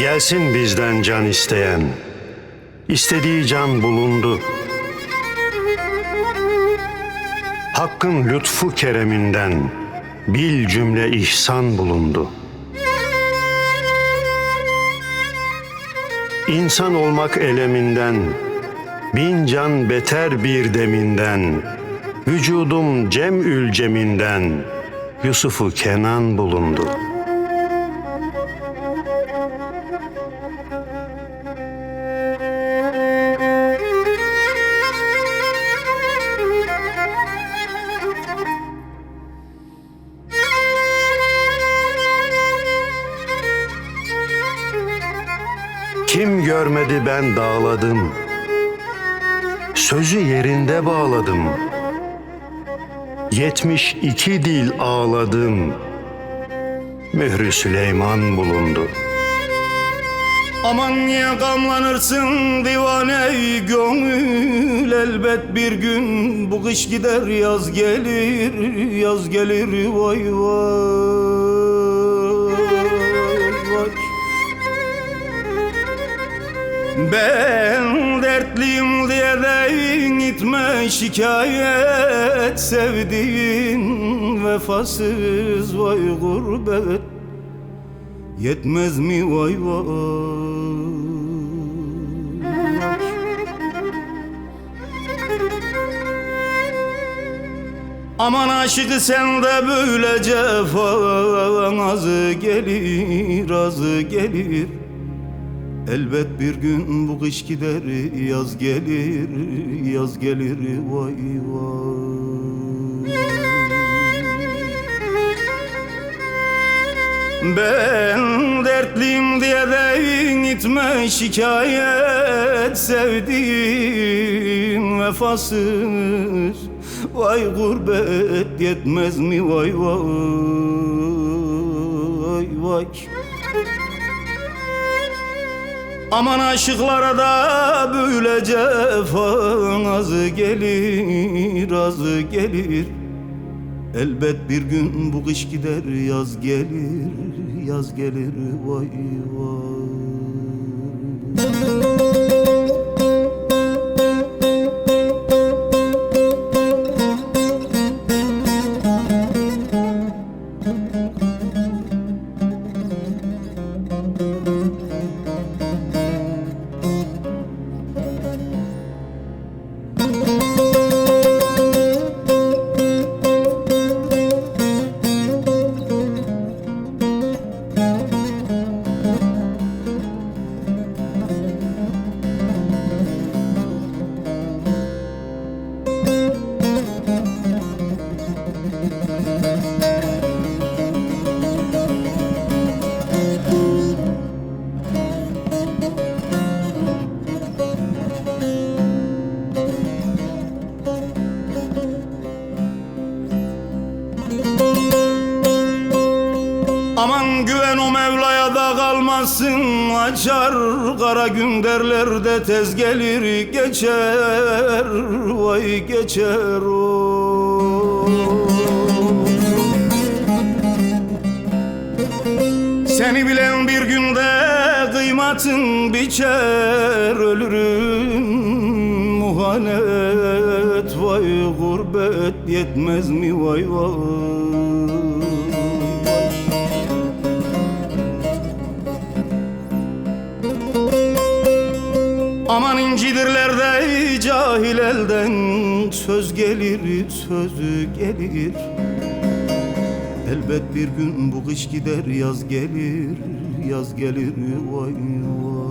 Gelsin bizden can isteyen. İstediği can bulundu. Hakkın lütfu kereminden bil cümle ihsan bulundu. İnsan olmak eleminden, bin can beter bir deminden, vücudum cemül ceminden, Yusuf'u Kenan bulundu. Kim görmedi ben dağladım. Sözü yerinde bağladım. Yetmiş iki dil ağladım. Mührü Süleyman bulundu. Aman niye gamlanırsın divane gönül Elbet bir gün bu kış gider yaz gelir Yaz gelir vay vay Ben dertliyim diye de gitme şikayet Sevdiğin vefasız vay gurbet. Yetmez mi vay vay? Aman aşık sen de böyle cefan azı gelir azı gelir Elbet bir gün bu kış gider yaz gelir yaz gelir vay vay. Ben dertliyim diye de gitme şikayet Sevdiğim vefasız. Vay gurbet yetmez mi? Vay vay vay Aman aşıklara da böyle cefan azı gelir azı gelir. Elbet bir gün bu kış gider yaz gelir yaz gelir. Vay vay da kalmasın Açar kara gün derler de tez gelir Geçer vay geçer o. Seni bilen bir günde kıymatın biçer Ölürüm muhanet. Vay gurbet Yetmez mi vay vay cahil elden Söz gelir, sözü gelir. Elbet bir gün bu kış gider yaz gelir Yaz gelir vay vay.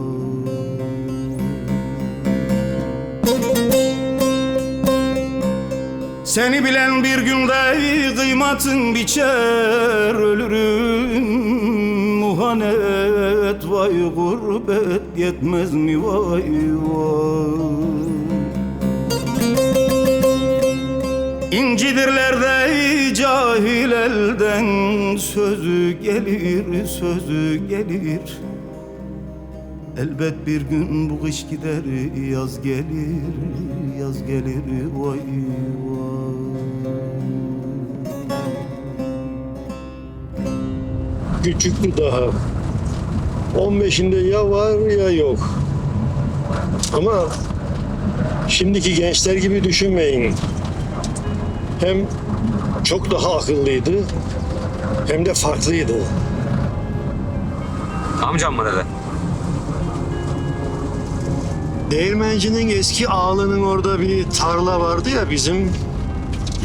Seni bilen bir günde kıymatın biçer Ölürüm muhanet. Vay gurbet Yetmez mi vay vay İncidirler de cahil elden Sözü gelir, sözü gelir Elbet bir gün bu kış gider yaz gelir Yaz gelir vay vay Küçüktü daha. 15'inde ya var ya yok. Ama şimdiki gençler gibi düşünmeyin. Hem çok daha akıllıydı hem de farklıydı. Amcam mı dedi? Değirmencinin eski ağlanın orada bir tarla vardı ya bizim.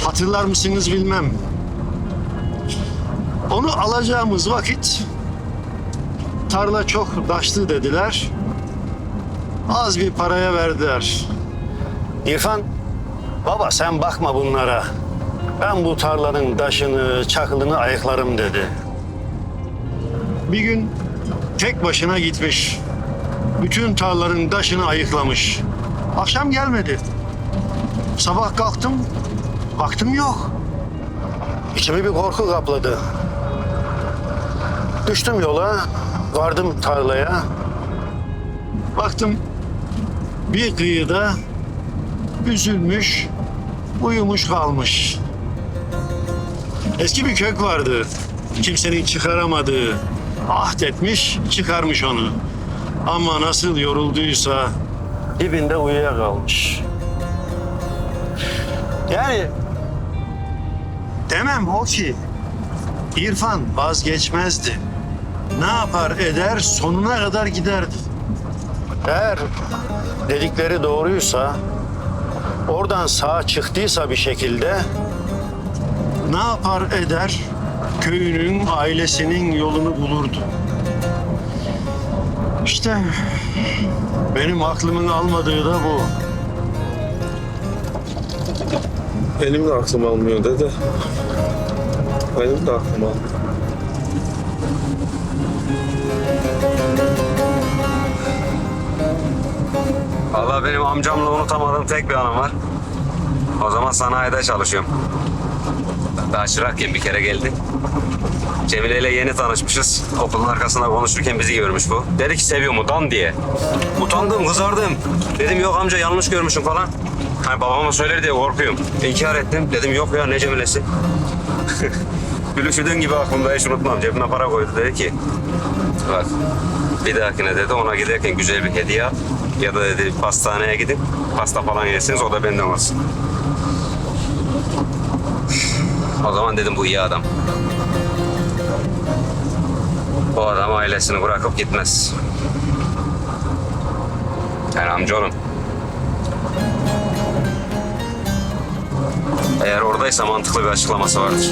Hatırlar mısınız bilmem. Onu alacağımız vakit tarla çok daşlı dediler. Az bir paraya verdiler. İrfan, baba sen bakma bunlara. Ben bu tarlanın taşını, çakılını ayıklarım dedi. Bir gün tek başına gitmiş. Bütün tarlaların taşını ayıklamış. Akşam gelmedi. Sabah kalktım, baktım yok. İçimi bir korku kapladı. Düştüm yola, vardım tarlaya. Baktım bir kıyıda üzülmüş, uyumuş kalmış. Eski bir kök vardı. Kimsenin çıkaramadığı. Ahd etmiş, çıkarmış onu. Ama nasıl yorulduysa Dibinde uyuyakalmış. Yani demem o ki İrfan vazgeçmezdi. Ne yapar eder sonuna kadar giderdi. eğer dedikleri doğruysa, oradan sağa çıktıysa bir şekilde Ne yapar eder köyünün, ailesinin yolunu bulurdu. İşte benim aklımın almadığı da bu. Benim de aklım almıyor dede. Benim de aklım almıyor. Vallahi benim amcamla unutamadığım tek bir anım var. O zaman sanayide çalışıyorum. Daha çırakken bir kere geldi. Cemile ile yeni tanışmışız. Okulun arkasında konuşurken bizi görmüş bu. Dedi ki seviyor mu dan diye. Utandım, kızardım. Dedim yok amca yanlış görmüşüm falan. Hani babama söyler diye korkuyorum. İnkar ettim. Dedim yok ya ne Cemile'si. Gülüşüdüğün gibi aklımda hiç unutmam. Cebime para koydu dedi ki bak bir dahakine dedi ona giderken güzel bir hediye al. Ya da dedi pastaneye gidin. Pasta falan yersiniz o da benden olsun. O zaman dedim bu iyi adam. Bu adam ailesini bırakıp gitmez. Yani amcaoğlum. Eğer oradaysa mantıklı bir açıklaması vardır.